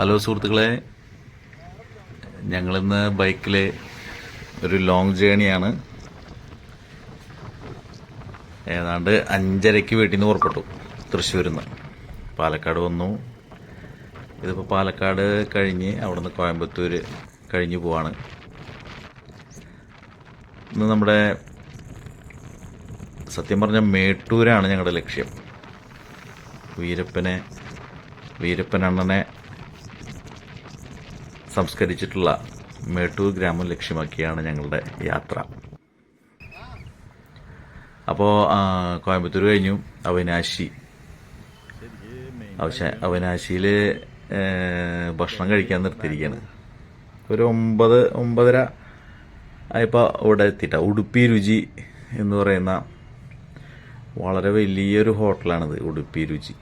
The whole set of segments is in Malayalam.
ഹലോ സുഹൃത്തുക്കളെ. ഞങ്ങളിന്ന് ബൈക്കിൽ ഒരു ലോങ് ജേണിയാണ്. ഏതാണ്ട് അഞ്ചരയ്ക്ക് വീട്ടിൽ നിന്ന് പുറപ്പെട്ടു. തൃശ്ശൂരിൽ നിന്ന് പാലക്കാട് വന്നു. ഇതിപ്പോൾ പാലക്കാട് കഴിഞ്ഞ് അവിടുന്ന് കോയമ്പത്തൂർ കഴിഞ്ഞ് പോവാണ്. ഇന്ന് നമ്മുടെ സത്യം പറഞ്ഞ മേട്ടൂരാണ് ഞങ്ങളുടെ ലക്ഷ്യം. വീരപ്പനെ വീരപ്പൻ അണ്ണനെ സംസ്കരിച്ചിട്ടുള്ള മേട്ടൂർ ഗ്രാമം ലക്ഷ്യമാക്കിയാണ് ഞങ്ങളുടെ യാത്ര. അപ്പോൾ കോയമ്പത്തൂർ കഴിഞ്ഞു. അവിനാശി. അവിനാശിയിൽ ഭക്ഷണം കഴിക്കാൻ നിർത്തിയിരിക്കുകയാണ് ഒരു ഒമ്പത് ഒമ്പതര ആയപ്പോൾ അവിടെ എത്തിയിട്ട. ഉടുപ്പി രുചി എന്ന് പറയുന്ന വളരെ വലിയൊരു ഹോട്ടലാണിത് ഉടുപ്പി രുചി.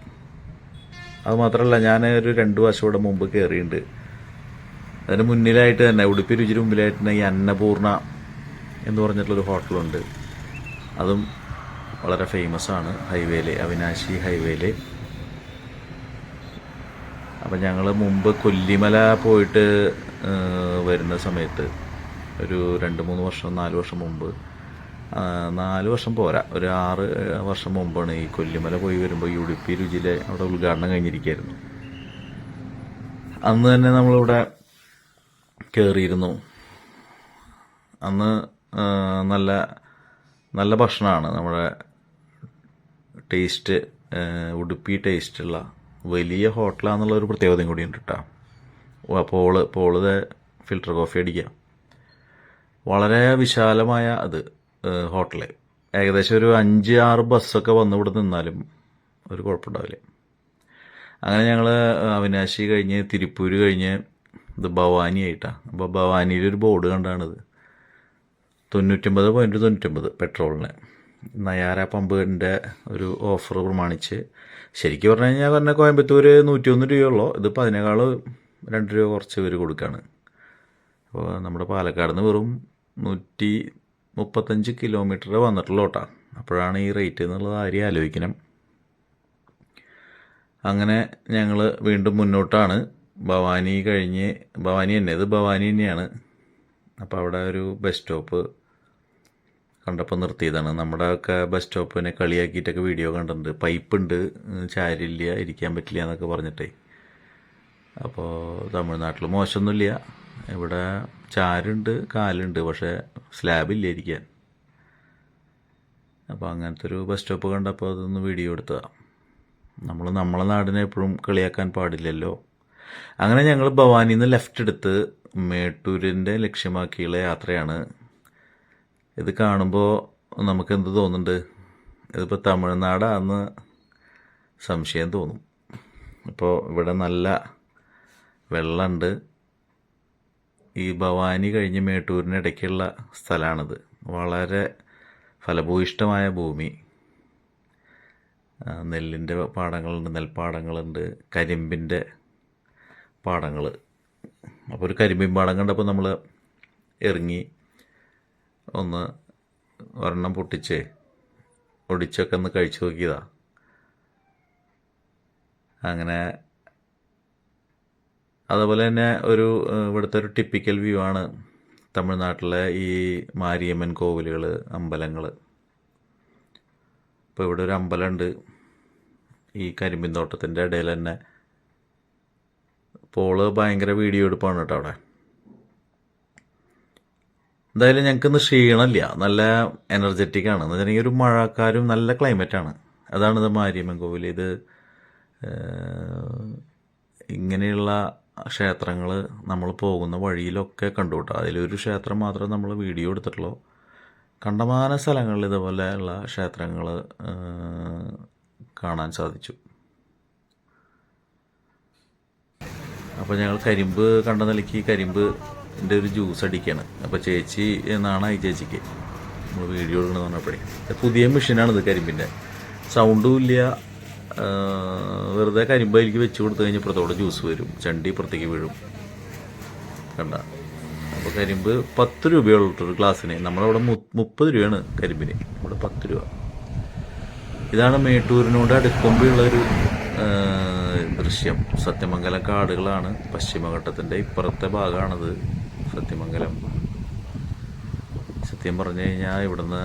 അത് മാത്രമല്ല ഞാൻ ഒരു രണ്ട് വർഷം ഇവിടെ മുമ്പ് കയറിയിട്ടുണ്ട് അതിന് മുന്നിലായിട്ട് തന്നെ ഉടുപ്പി രുചിയുടെ മുമ്പിലായിട്ട് തന്നെ ഈ അന്നപൂർണ എന്ന് പറഞ്ഞിട്ടുള്ളൊരു ഹോട്ടലുണ്ട്. അതും വളരെ ഫേമസ് ആണ് ഹൈവേയിൽ അവിനാശി ഹൈവേയിൽ അപ്പം ഞങ്ങൾ മുമ്പ് കൊല്ലിമല പോയിട്ട് വരുന്ന സമയത്ത് ഒരു രണ്ട് മൂന്ന് വർഷം നാല് വർഷം മുമ്പ് നാല് വർഷം പോരാ. ഒരു ആറ് വർഷം മുമ്പാണ് ഈ കൊല്ലിമല പോയി വരുമ്പോൾ ഈ ഉടുപ്പി രുചിയിലെ അവിടെ ഉദ്ഘാടനം കഴിഞ്ഞിരിക്കുകയായിരുന്നു അന്ന് തന്നെ നമ്മളിവിടെ കയറിയിരുന്നു അന്ന് നല്ല നല്ല ഭക്ഷണമാണ് നമ്മുടെ ടേസ്റ്റ് ഉടുപ്പി ടേസ്റ്റുള്ള വലിയ ഹോട്ടലാന്നുള്ള ഒരു പ്രത്യേകതയും കൂടി ഉണ്ട് കേട്ടോ പോൾ പോൾ ഫിൽറ്റർ കോഫി അടിക്കാം. വളരെ വിശാലമായ അത് ഹോട്ടൽ. ഏകദേശം ഒരു അഞ്ച് ആറ് ബസ്സൊക്കെ വന്ന് ഇവിടെ നിന്നാലും ഒരു കുഴപ്പമുണ്ടാവില്ല. അങ്ങനെ ഞങ്ങൾ അവിനാശി കഴിഞ്ഞ് തിരുപ്പൂർ കഴിഞ്ഞ് ഇത് ഭവാനി ആയിട്ടാണ് അപ്പോൾ ഭവാനിയിൽ ഒരു ബോർഡ് കണ്ടാണിത്. തൊണ്ണൂറ്റൊമ്പത് പോയിന്റ് തൊണ്ണൂറ്റൊമ്പത് പെട്രോളിന് നയാര പമ്പിന്റെ ഒരു ഓഫർ പ്രമാണിച്ച്. ശരിക്കും പറഞ്ഞു കഴിഞ്ഞാൽ പറഞ്ഞ കോയമ്പത്തൂർ നൂറ്റിയൊന്ന് രൂപയുള്ളൂ. ഇത് പതിനേക്കാൾ രണ്ട് രൂപ കുറച്ച് പേര് കൊടുക്കുകയാണ് അപ്പോൾ നമ്മുടെ പാലക്കാട് നിന്ന് വെറും നൂറ്റി മുപ്പത്തഞ്ച് കിലോമീറ്റർ വന്നിട്ടുള്ള ഓട്ടാ അപ്പോഴാണ് ഈ റേറ്റ് എന്നുള്ളത് ആരെയും ആലോചിക്കണം. അങ്ങനെ ഞങ്ങൾ വീണ്ടും മുന്നോട്ടാണ്. ഭവാനി കഴിഞ്ഞ് ഭവാനി തന്നെ ഇത് ഭവാനി തന്നെയാണ്. അപ്പോൾ അവിടെ ഒരു ബസ് സ്റ്റോപ്പ് കണ്ടപ്പോൾ നിർത്തിയതാണ്. നമ്മുടെ ഒക്കെ ബസ് സ്റ്റോപ്പിനെ കളിയാക്കിയിട്ടൊക്കെ വീഡിയോ കണ്ടിട്ടുണ്ട്. പൈപ്പുണ്ട് ചാരില്ല ഇരിക്കാൻ പറ്റില്ല എന്നൊക്കെ പറഞ്ഞിട്ടേ. അപ്പോൾ തമിഴ്നാട്ടിൽ മോശമൊന്നുമില്ല. ഇവിടെ ചാരുണ്ട് കാലുണ്ട് പക്ഷേ സ്ലാബില്ല ഇരിക്കാൻ. അപ്പോൾ അങ്ങനത്തെ ഒരു ബസ് സ്റ്റോപ്പ് കണ്ടപ്പോൾ അതൊന്ന് വീഡിയോ എടുത്തതാണ് നമ്മൾ നമ്മളെ നാടിനെ എപ്പോഴും കളിയാക്കാൻ പാടില്ലല്ലോ. അങ്ങനെ ഞങ്ങൾ ഭവാനിയിൽ നിന്ന് ലെഫ്റ്റ് എടുത്ത് മേട്ടൂരിന്റെ ലക്ഷ്യമാക്കിയുള്ള യാത്രയാണ്. ഇത് കാണുമ്പോൾ നമുക്ക് എന്ത് തോന്നുന്നുണ്ട്? ഇതിപ്പോൾ തമിഴ്നാടാന്ന് സംശയം തോന്നും. ഇപ്പോൾ ഇവിടെ നല്ല വെള്ളമുണ്ട് ഈ ഭവാനി കഴിഞ്ഞ് മേട്ടൂരിനിടയ്ക്കുള്ള സ്ഥലമാണിത് വളരെ ഫലഭൂയിഷ്ടമായ ഭൂമി. നെല്ലിന്റെ പാടങ്ങളുണ്ട് നെൽപ്പാടങ്ങളുണ്ട് കരിമ്പിന്റെ പാടങ്ങൾ. അപ്പോൾ ഒരു കരിമീൻ പാടം കണ്ടപ്പോൾ നമ്മൾ ഇറങ്ങി ഒന്ന് ഒരെണ്ണം പൊട്ടിച്ച് ഒടിച്ചൊക്കെ ഒന്ന് കഴിച്ചു നോക്കിയതാ. അങ്ങനെ അതുപോലെ തന്നെ ഒരു ഇവിടുത്തെ ഒരു ടിപ്പിക്കൽ വ്യൂ ആണ് തമിഴ്നാട്ടിലെ ഈ മാരിയമ്മൻ കോവിലുകൾ അമ്പലങ്ങൾ ഇപ്പോൾ ഇവിടെ ഒരു അമ്പലമുണ്ട് ഈ കരിമ്പിൻ തോട്ടത്തിന്റെ ഇടയിൽ തന്നെ പോൾ ഭയങ്കര വീഡിയോ എടുപ്പാണ് കേട്ടോ അവിടെ. എന്തായാലും ഞങ്ങൾക്ക് ഇന്ന് ക്ഷീണമില്ല. നല്ല എനർജറ്റിക് ആണ്. എന്ന് ഒരു മഴക്കാരും നല്ല ക്ലൈമറ്റാണ് അതാണ് ഇത് മാരിയമ്മൻ കോവിൽ. ഇത് ഇങ്ങനെയുള്ള ക്ഷേത്രങ്ങൾ നമ്മൾ പോകുന്ന വഴിയിലൊക്കെ കണ്ടു കേട്ടോ. അതിലൊരു ക്ഷേത്രം മാത്രം നമ്മൾ വീഡിയോ എടുത്തിട്ടുള്ളൂ. കണ്ടമാന സ്ഥലങ്ങളിൽ ഇതുപോലെയുള്ള ക്ഷേത്രങ്ങൾ കാണാൻ സാധിച്ചു. അപ്പോൾ ഞങ്ങൾ കരിമ്പ് കണ്ട നിലയ്ക്ക് കരിമ്പിന്റെ ഒരു ജ്യൂസ് അടിക്കുകയാണ് അപ്പോൾ ചേച്ചി എന്നാണ് ഈ ചേച്ചിക്ക്. നമ്മൾ വീഡിയോ എടുക്കണമെന്ന് പറഞ്ഞപ്പോഴേ. ഇത് പുതിയ മെഷീനാണിത് കരിമ്പിന്റെ സൗണ്ടും ഇല്ല. വെറുതെ കരിമ്പ് അതിലേക്ക് വെച്ച് കൊടുത്തു കഴിഞ്ഞാൽ ഇപ്പുറത്തോടെ ജ്യൂസ് വരും. ചണ്ടി ഇപ്പുറത്തേക്ക് വീഴും. കണ്ട? അപ്പോൾ കരിമ്പ് പത്ത് രൂപയുള്ളൊരു ഗ്ലാസ്സിന്. നമ്മളവിടെ മുപ്പത് രൂപയാണ് കരിമ്പിന്. ഇവിടെ പത്ത് രൂപ. ഇതാണ് മേട്ടൂരിനോട് അടുക്കുമ്പോഴുള്ളൊരു ദൃശ്യം. സത്യമംഗലം കാടുകളാണ് പശ്ചിമഘട്ടത്തിന്റെ ഇപ്പുറത്തെ ഭാഗമാണത് സത്യമംഗലം. സത്യം പറഞ്ഞു കഴിഞ്ഞാൽ ഇവിടുന്ന്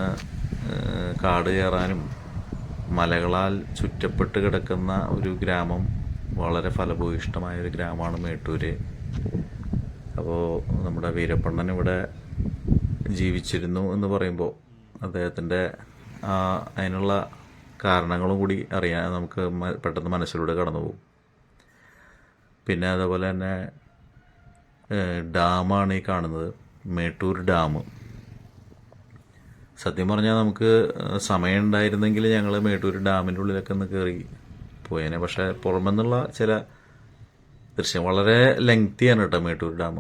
കാട് കയറാനും മലകളാൽ ചുറ്റപ്പെട്ട് കിടക്കുന്ന ഒരു ഗ്രാമം വളരെ ഫലഭൂയിഷ്ടമായ ഒരു ഗ്രാമമാണ് മേട്ടൂര്. അപ്പോൾ നമ്മുടെ വീരപ്പണ്ണൻ ഇവിടെ ജീവിച്ചിരുന്നു എന്ന് പറയുമ്പോൾ അദ്ദേഹത്തിന്റെ അതിനുള്ള കാരണങ്ങളും കൂടി അറിയാൻ നമുക്ക് പെട്ടെന്ന് മനസ്സിലൂടെ കടന്നു പോകും പിന്നെ അതുപോലെ തന്നെ ഡാമാണ് ഈ കാണുന്നത്. മേട്ടൂർ ഡാം. സത്യം പറഞ്ഞാൽ നമുക്ക് സമയം ഉണ്ടായിരുന്നെങ്കിൽ ഞങ്ങൾ മേട്ടൂർ ഡാമിന്റെ ഉള്ളിലൊക്കെ ഒന്ന് കയറി പോയേനെ. പക്ഷേ പുറമെന്നുള്ള ചില ദൃശ്യം വളരെ ലെങ്തിയാണ് കേട്ടോ Mettur dam.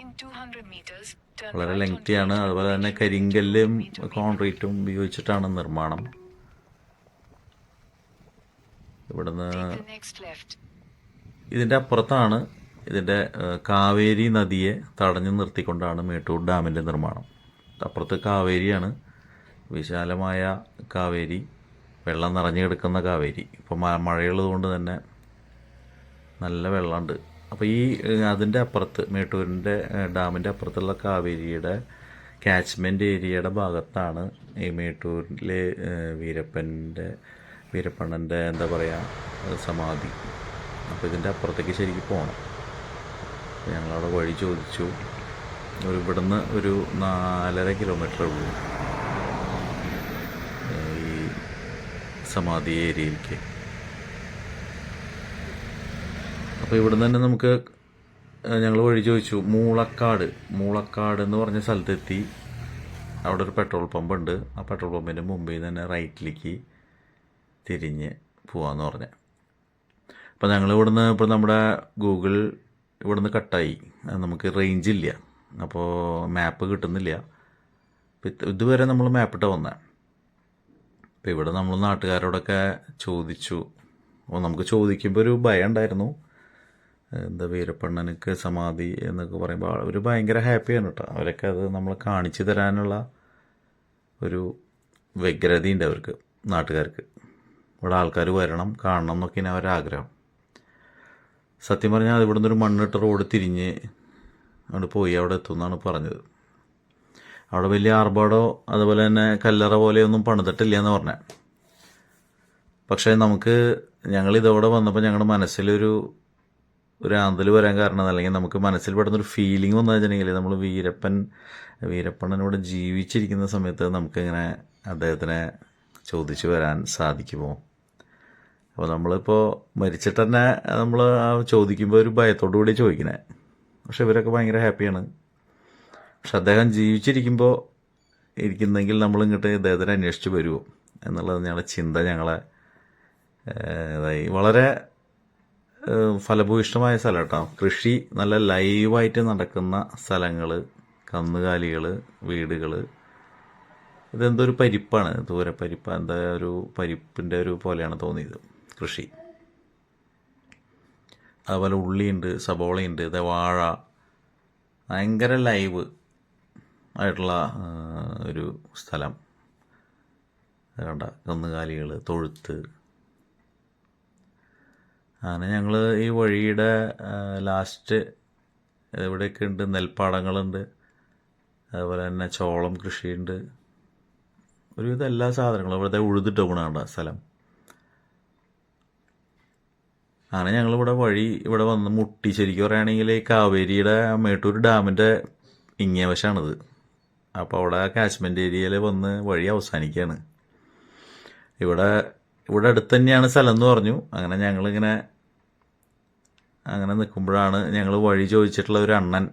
In 200 meters, turn വളരെ ലെങ്തിയാണ് അതുപോലെ തന്നെ കരിങ്കല്ലും കോൺക്രീറ്റും ഉപയോഗിച്ചിട്ടാണ് നിർമ്മാണം. ഇവിടുന്ന്. ഇതിന്റെ അപ്പുറത്താണ് ഇതിന്റെ കാവേരി നദിയെ തടഞ്ഞു നിർത്തിക്കൊണ്ടാണ് മേട്ടൂർ ഡാമിന്റെ നിർമ്മാണം. അപ്പുറത്ത് കാവേരിയാണ് വിശാലമായ കാവേരി വെള്ളം നിറഞ്ഞു കിടക്കുന്ന കാവേരി. ഇപ്പോൾ മഴയുള്ളത് കൊണ്ട് തന്നെ നല്ല വെള്ളമുണ്ട്. അപ്പോൾ ഈ അതിന്റെ അതിന്റെ അപ്പുറത്ത് മേട്ടൂരിന്റെ ഡാമിന്റെ ഡാമിന്റെ അപ്പുറത്തുള്ള കാവേരിയുടെ കാച്ച്മെന്റ് ഏരിയയുടെ ഭാഗത്താണ് ഈ മേട്ടൂരിലെ വീരപ്പന്റെ വീരപ്പണ്ണന്റെ എന്താ പറയുക സമാധി. അപ്പോൾ ഇതിന്റെ അപ്പുറത്തേക്ക് ശരിക്കും പോകണം ഞങ്ങളവിടെ വഴി ചോദിച്ചു. ഒരു ഇവിടുന്ന് ഒരു നാലര കിലോമീറ്റർ ഉള്ളൂ. ഈ സമാധി ഏരിയയിലേക്ക്. അപ്പോൾ ഇവിടുന്ന് തന്നെ നമുക്ക് ഞങ്ങൾ വഴി ചോദിച്ചു മൂളക്കാട്. മൂളക്കാട് എന്ന് പറഞ്ഞ സ്ഥലത്തെത്തി. അവിടെ ഒരു പെട്രോൾ പമ്പ് ഉണ്ട് ആ പെട്രോൾ പമ്പിന്റെ മുമ്പിൽ തന്നെ റൈറ്റിലേക്ക് തിരിഞ്ഞ് പോവാന്ന് പറഞ്ഞത് അപ്പോൾ ഞങ്ങൾ ഇവിടുന്ന് ഇപ്പോൾ നമ്മുടെ ഗൂഗിൾ ഇവിടുന്ന് കട്ടായി നമുക്ക് റേഞ്ച് ഇല്ല. അപ്പോൾ മാപ്പ് കിട്ടുന്നില്ല. ഇതുവരെ നമ്മൾ മാപ്പിട്ട വന്നത് അപ്പോൾ ഇവിടെ നമ്മൾ നാട്ടുകാരോടൊക്കെ ചോദിച്ചു. അപ്പോൾ നമുക്ക് ചോദിക്കുമ്പോൾ ഒരു ഭയം ഉണ്ടായിരുന്നു. എന്താ വീരപ്പണ്ണനക്ക് സമാധി എന്നൊക്കെ പറയുമ്പോൾ ഒരു ഭയങ്കര ഹാപ്പിയാണ് കേട്ടോ അവരൊക്കെ അത് നമ്മൾ കാണിച്ചു തരാനുള്ള ഒരു വ്യഗ്രതയുണ്ട് അവർക്ക് നാട്ടുകാർക്ക്. ഇവിടെ ആൾക്കാർ വരണം കാണണം എന്നൊക്കെയാണ് അവരുടെ ആഗ്രഹം സത്യം പറഞ്ഞാൽ അത് ഇവിടുന്ന് ഒരു മണ്ണിട്ട റോഡ് തിരിഞ്ഞ് അവിടെ പോയി അവിടെ എത്തും എന്നാണ് പറഞ്ഞത്. അവിടെ വലിയ ആർഭാടോ അതുപോലെ തന്നെ കല്ലറ പോലെയൊന്നും പണിതിട്ടില്ല എന്ന് പറഞ്ഞ. പക്ഷേ നമുക്ക് ഞങ്ങൾ ഇതോടെ വന്നപ്പോൾ ഞങ്ങളുടെ മനസ്സിലൊരു ഒരു ആന്തൽ വരാൻ കാരണം അല്ലെങ്കിൽ നമുക്ക് മനസ്സിൽ പെടുന്നൊരു ഫീലിംഗ് വന്നു വെച്ചിട്ടുണ്ടെങ്കിൽ നമ്മൾ വീരപ്പൻ വീരപ്പണ്ണനോട് ഇവിടെ ജീവിച്ചിരിക്കുന്ന സമയത്ത് നമുക്കിങ്ങനെ അദ്ദേഹത്തിനെ ചോദിച്ചു വരാൻ സാധിക്കുമോ? അപ്പോൾ നമ്മളിപ്പോൾ മരിച്ചിട്ട് തന്നെ നമ്മൾ ചോദിക്കുമ്പോൾ ഒരു ഭയത്തോടു കൂടി ചോദിക്കണേ. പക്ഷെ ഇവരൊക്കെ ഭയങ്കര ഹാപ്പിയാണ്. പക്ഷെ അദ്ദേഹം ജീവിച്ചിരിക്കുമ്പോൾ ഇരിക്കുന്നെങ്കിൽ നമ്മൾ ഇങ്ങോട്ട് ഇദ്ദേഹത്തിനെ അന്വേഷിച്ച് വരുമോ എന്നുള്ളത് ഞങ്ങളുടെ ചിന്ത ഞങ്ങളെ ഇതായി. വളരെ ഫലഭൂയിഷ്ടമായ സ്ഥലം കേട്ടോ കൃഷി നല്ല ലൈവായിട്ട് നടക്കുന്ന സ്ഥലങ്ങൾ കന്നുകാലികൾ വീടുകൾ ഇതെന്തോ ഒരു പരിപ്പാണ്? ദൂരെ പരിപ്പ് എന്താ ഒരു പരിപ്പിന്റെ ഒരു പോലെയാണ് തോന്നിയത്. കൃഷി. അതുപോലെ ഉള്ളിയുണ്ട് സബോളയുണ്ട് അതേ വാഴ. ഭയങ്കര ലൈവ് ആയിട്ടുള്ള ഒരു സ്ഥലം. വേണ്ട കന്നുകാലികൾ തൊഴുത്ത്. അങ്ങനെ ഞങ്ങൾ ഈ വഴിയുടെ ലാസ്റ്റ് എവിടെയൊക്കെ ഉണ്ട് നെൽപ്പാടങ്ങളുണ്ട്. അതുപോലെ തന്നെ ചോളം കൃഷിയുണ്ട്. ഒരുവിധം എല്ലാ സാധനങ്ങളും ഇവിടുത്തെ ഉഴുതിട്ട് പോകണ സ്ഥലം. അങ്ങനെ ഞങ്ങൾ ഇവിടെ വഴി ഇവിടെ വന്ന് മുട്ടി ശരിക്കും പറയുകയാണെങ്കിൽ കാവേരിയുടെ മേട്ടൂർ ഡാമിന്റെ ഇങ്ങേ വശമാണിത് അപ്പോൾ അവിടെ കാശ്മീർ ഏരിയയിൽ വന്ന് വഴി അവസാനിക്കുകയാണ്. ഇവിടെ ഇവിടെ അടുത്ത് തന്നെയാണ് സ്ഥലം എന്ന് പറഞ്ഞു. അങ്ങനെ ഞങ്ങളിങ്ങനെ അങ്ങനെ നിൽക്കുമ്പോഴാണ് ഞങ്ങൾ വഴി ചോദിച്ചിട്ടുള്ള ഒരു അണ്ണൻ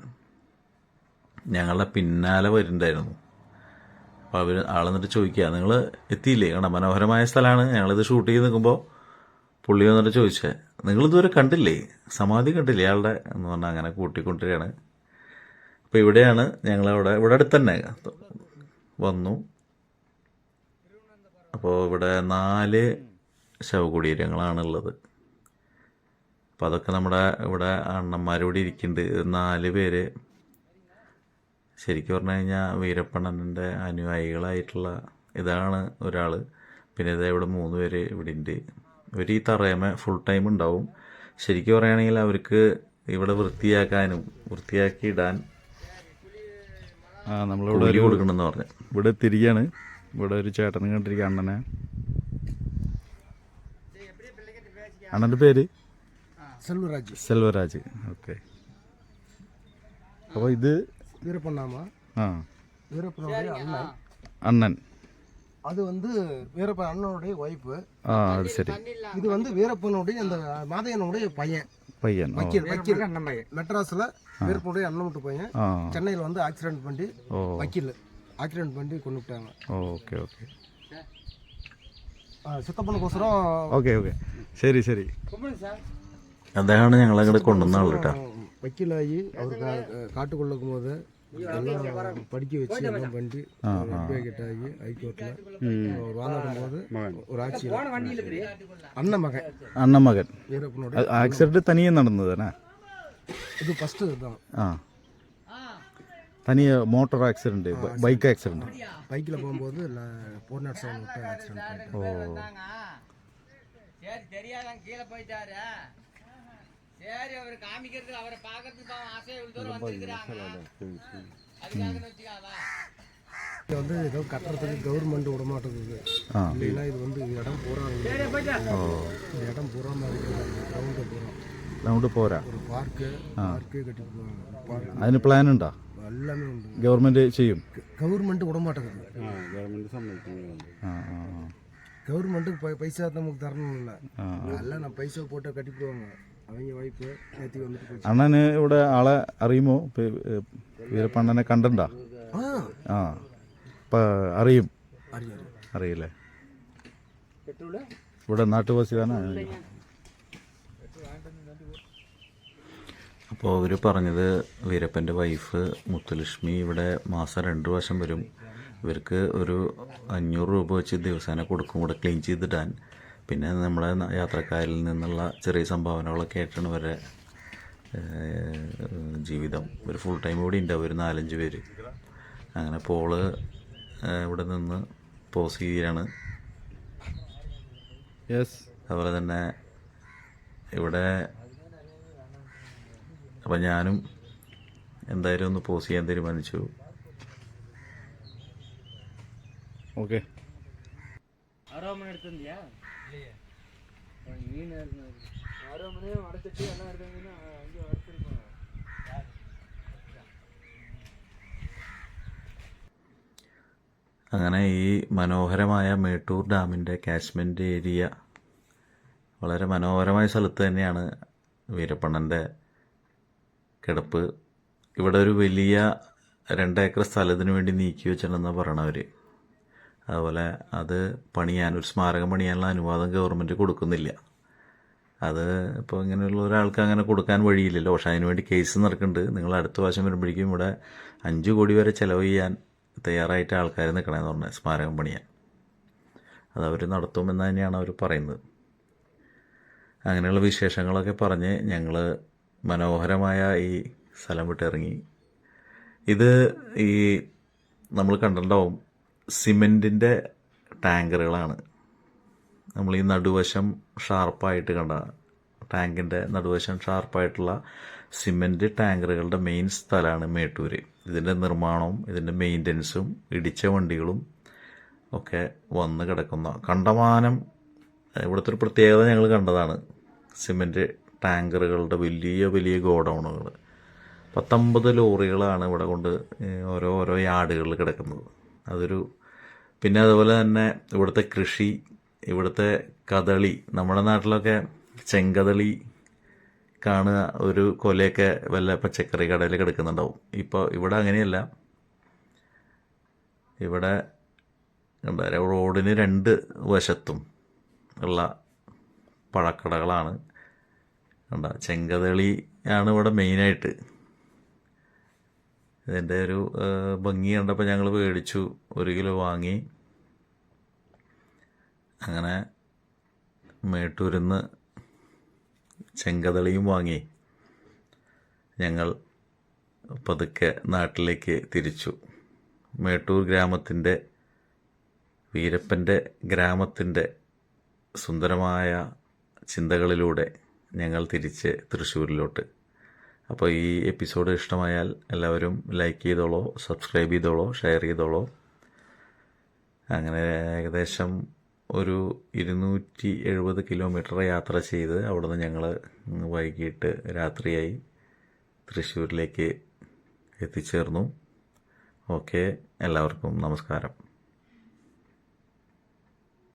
ഞങ്ങളുടെ പിന്നാലെ വരുന്നുണ്ടായിരുന്നു. അപ്പോൾ അവർ ആളെന്നിട്ട് ചോദിക്കുക നിങ്ങൾ എത്തിയില്ലേ? കാരണം മനോഹരമായ സ്ഥലമാണ്. ഞങ്ങളിത് ഷൂട്ട് ചെയ്ത് നിൽക്കുമ്പോൾ പുള്ളി വന്നിട്ട് ചോദിച്ചേ നിങ്ങളിതുവരെ കണ്ടില്ലേ? സമാധി കണ്ടില്ലേ അയാളുടെ എന്ന് പറഞ്ഞാൽ അങ്ങനെ കൂട്ടിക്കൊണ്ടിരിക്കുകയാണ്. അപ്പോൾ ഇവിടെയാണ് ഞങ്ങളവിടെ ഇവിടെ അടുത്ത് തന്നെ വന്നു. അപ്പോൾ ഇവിടെ നാല് ശവകുടീരങ്ങളാണുള്ളത്. അപ്പോൾ അതൊക്കെ നമ്മുടെ ഇവിടെ അണ്ണന്മാരോട് ഇരിക്കുന്നുണ്ട്. നാല് പേര്. ശരിക്കും പറഞ്ഞു കഴിഞ്ഞാൽ വീരപ്പണ്ണന്റെ അനുയായികളായിട്ടുള്ള ഇതാണ് ഒരാൾ പിന്നെ ഇതേ ഇവിടെ മൂന്ന് പേര് ഇവിടെ ഉണ്ട്. ഇവർ ഈ തറയമ്മ ഫുൾ ടൈം ഉണ്ടാവും. ശരിക്കും പറയുകയാണെങ്കിൽ അവർക്ക് ഇവിടെ വൃത്തിയാക്കാനും വൃത്തിയാക്കി ഇടാൻ നമ്മളിവിടെ ഒരു കൊടുക്കണമെന്ന് പറഞ്ഞു. ഇവിടെ തിരികെയാണ്. ഇവിടെ ഒരു ചേട്ടൻ കണ്ടിരിക്കുക അണ്ണനെ. അണ്ണന്റെ പേര്? സെൽവരാജ്. സെൽവരാജ്. ഓക്കെ. അപ്പോൾ ഇത് വീരപ്പണ്ണാമ ആ. അണ്ണൻ. அது வந்து வீரப்பன் அண்ணனுடைய ஒய்ஃபு ആ அது சரி இது வந்து வீரப்பனுடைய அந்த மாதையனுடைய பையன் பையன் ஓ வக்கீல் வக்கீல் மெட்ராஸ்ல வீரப்பனுடைய அண்ணன் விட்டு பையன் ஆ சென்னையில் வந்து ஆக்சிடென்ட் பண்ணி ஓ வக்கீல் ஆக்சிடென்ட் பண்ணி கொண்டு விட்டாங்க ഓക്കെ ഓക്കെ சித்தப்பனுக்கோசரம் ഓക്കെ ഓക്കെ ശരി ശരി അദ്ദേഹമാണ് ഞങ്ങളെ അങ്ങോട്ട് കൊണ്ടുവന്ന ആള് കേട്ടോ வக்கீலாகி அவர் கா- காட்டுக்குள்ள இருக்கும்போது எல்லாம் படிக்க வச்சு எல்லாம் பண்ணிட்டு அட்வொகேட் ஆகி ஹைகோர்ட்டில் ஒரு வாதாடும் போது ஒரு ஆட்சி அண்ணன் மகன். அண்ணன் மகன். வீரப்பனோட ஆக்சிடென்ட் தனியாக நடந்தது தானே இது ஃபஸ்ட்டு இதுதான். ஆ. தனியாக மோட்டார் ஆக்சிடென்ட் பைக் ஆக்சிடென்ட் பைக்கில் போகும்போது ஃபோர் நாட் செவன் ஆக்சிடென்ட் ஓ. சரி தெரியாதான் கீழே போயிட்டாரு. சரி அவர் காமிக்கிறதுக்கு அவரை பார்க்கறதுக்கு பாவம் ஆசையா இவ்வளவு தூரம் வந்திருக்கிறாங்க அதுக்காக வச்சுக்காவா இது வந்து ஏதோ கட்டுறதுக்கு கவர்மெண்ட் விட மாட்டேங்குது ആ இல்லைன்னா இது வந்து இடம் பூரா ഓ இந்த இடம் பூரா மாதிரி கிரவுண்டு பூரா അതുകൊണ്ട് പോരാ ஒரு பார்க்கு பார்க்கே கட்டி போடுவாங்க பார்க் അതിന് പ്ലാൻ ഉണ്ടോ எல்லாமே உண்டு ഗവൺമെന്റ് ചെയ്യും கவர்மெண்ட் விட மாட்டேங்குது ആ ആ ആ. கவர்மெண்ட்டுக்கு பை பைசா நமக்கு தரணும் இல்லை ആ. எல்லாம் நான் பைசா போட்டு கட்டிவிடுவாங்க അണ്ണന് ഇവിടെ ആളെ അറിയുമോ? വീരപ്പണ്ണനെ കണ്ടണ്ടാ ആ. അറിയും. അറിയില്ലേ? ഇവിടെ നാട്ടുവാസികളാണ്. അപ്പോൾ അവർ പറഞ്ഞത് വീരപ്പന്റെ വൈഫ് മുത്തുലക്ഷ്മി ഇവിടെ മാസം രണ്ട് വർഷം വരും. ഇവർക്ക് ഒരു അഞ്ഞൂറ് രൂപ വെച്ച് ദിവസേന കൊടുക്കും. ഇവിടെ ക്ലീൻ ചെയ്തിടാൻ. പിന്നെ നമ്മുടെ യാത്രക്കാരിൽ നിന്നുള്ള ചെറിയ സംഭാവനകളൊക്കെ ആയിട്ടാണ് ഇവരെ ജീവിതം. ഒരു ഫുൾ ടൈം ഇവിടെ ഉണ്ട് ഒരു നാലഞ്ച് പേര്. അങ്ങനെ പോൾ ഇവിടെ നിന്ന് പോസ് ചെയ്യുകയാണ് യെസ് അതുപോലെ തന്നെ ഇവിടെ അപ്പം ഞാനും എന്തായാലും ഒന്ന് പോസ് ചെയ്യാൻ തീരുമാനിച്ചു. ഓക്കെ அரோமன் எடுத்திருந்தியா மீன் அரோமனே அடைச்சிட்டு எல்லாம் எடுத்தீங்கன்னா அங்கே அடைச்சிருப்பாங்க അങ്ങനെ ഈ മനോഹരമായ മേട്ടൂർ ഡാമിൻ്റെ കാച്ച്മെൻറ്റ് ഏരിയ വളരെ മനോഹരമായ സ്ഥലത്ത് തന്നെയാണ് വീരപ്പണ്ണൻ്റെ കിടപ്പ് ഇവിടെ ഒരു വലിയ രണ്ടേക്കർ സ്ഥലത്തിന് വേണ്ടി നീക്കി വെച്ചിട്ടുണ്ടെന്നാണ് പറയണവർ അതുപോലെ അത് പണിയാൻ ഒരു സ്മാരകം പണിയാനുള്ള അനുവാദം ഗവൺമെന്റ് കൊടുക്കുന്നില്ല. അത് ഇപ്പോൾ ഇങ്ങനെയുള്ള ഒരാൾക്ക് അങ്ങനെ കൊടുക്കാൻ വഴിയില്ലല്ലോ. പക്ഷേ അതിന് വേണ്ടി കേസ് നടക്കുന്നുണ്ട്. നിങ്ങൾ അടുത്ത പ്രാവശ്യം വരുമ്പോഴേക്കും ഇവിടെ അഞ്ച് കോടി വരെ ചിലവ് ചെയ്യാൻ തയ്യാറായിട്ട് ആൾക്കാർ നിൽക്കണമെന്ന് പറഞ്ഞത് സ്മാരകം പണിയാൻ. അത് അവർ നടത്തുമെന്ന് തന്നെയാണ് അവർ പറയുന്നത്. അങ്ങനെയുള്ള വിശേഷങ്ങളൊക്കെ പറഞ്ഞ് ഞങ്ങൾ മനോഹരമായ ഈ സ്ഥലം വിട്ടിറങ്ങി. ഇത് ഈ നമ്മൾ കണ്ടിട്ടുണ്ടാവും സിമെന്റിന്റെ ടാങ്കറുകളാണ്. നമ്മൾ ഈ നടുവശം ഷാർപ്പായിട്ട് കണ്ട ടാങ്കിന്റെ നടുവശം ഷാർപ്പായിട്ടുള്ള സിമെന്റ് ടാങ്കറുകളുടെ മെയിൻ സ്ഥലമാണ് മേട്ടൂര്. ഇതിന്റെ നിർമ്മാണവും ഇതിന്റെ മെയിന്റനൻസും ഇടിച്ച വണ്ടികളും ഒക്കെ വന്ന് കിടക്കുന്ന. കണ്ടമാനം ഇവിടുത്തെ ഒരു പ്രത്യേകത ഞങ്ങൾ കണ്ടതാണ്. സിമെന്റ് ടാങ്കറുകളുടെ വലിയ വലിയ ഗോഡൗണുകൾ പത്തൊമ്പത് ലോറികളാണ് ഇവിടെ കൊണ്ട് ഓരോ ഓരോ യാർഡുകളിൽ കിടക്കുന്നത്. അതൊരു പിന്നെ അതുപോലെ തന്നെ ഇവിടുത്തെ കൃഷി ഇവിടുത്തെ കഥളി നമ്മുടെ നാട്ടിലൊക്കെ ചെങ്കഥളി കാണുക ഒരു കൊലയൊക്കെ വല്ല പച്ചക്കറി കടയിൽ കിടക്കുന്നുണ്ടാവും ഇപ്പോൾ ഇവിടെ അങ്ങനെയല്ല. ഇവിടെ എന്താ റോഡിന് രണ്ട് വശത്തും ഉള്ള പഴക്കടകളാണ്. കണ്ട? ചെങ്കതളി ആണ് ഇവിടെ മെയിനായിട്ട് ഇതിന്റെ ഒരു ഭംഗി കണ്ടപ്പോൾ ഞങ്ങൾ മേടിച്ചു ഒരു കിലോ വാങ്ങി. അങ്ങനെ മേട്ടൂരിന്ന് ചെങ്കതളിയും വാങ്ങി. ഞങ്ങൾ പതുക്കെ നാട്ടിലേക്ക് തിരിച്ചു. മേട്ടൂർ ഗ്രാമത്തിന്റെ വീരപ്പന്റെ ഗ്രാമത്തിന്റെ സുന്ദരമായ ചിന്തകളിലൂടെ ഞങ്ങൾ തിരിച്ച് തൃശ്ശൂരിലോട്ട്. അപ്പോൾ ഈ എപ്പിസോഡ് ഇഷ്ടമായാൽ എല്ലാവരും ലൈക്ക് ചെയ്തോളൂ സബ്സ്ക്രൈബ് ചെയ്തോളൂ ഷെയർ ചെയ്തോളൂ. അങ്ങനെ ഏകദേശം ഒരു ഇരുന്നൂറ്റി എഴുപത് കിലോമീറ്റർ യാത്ര ചെയ്ത് അവിടുന്ന് ഞങ്ങൾ വൈകിട്ട് രാത്രിയായി തൃശ്ശൂരിലേക്ക് എത്തിച്ചേർന്നു. ഓക്കെ എല്ലാവർക്കും നമസ്കാരം.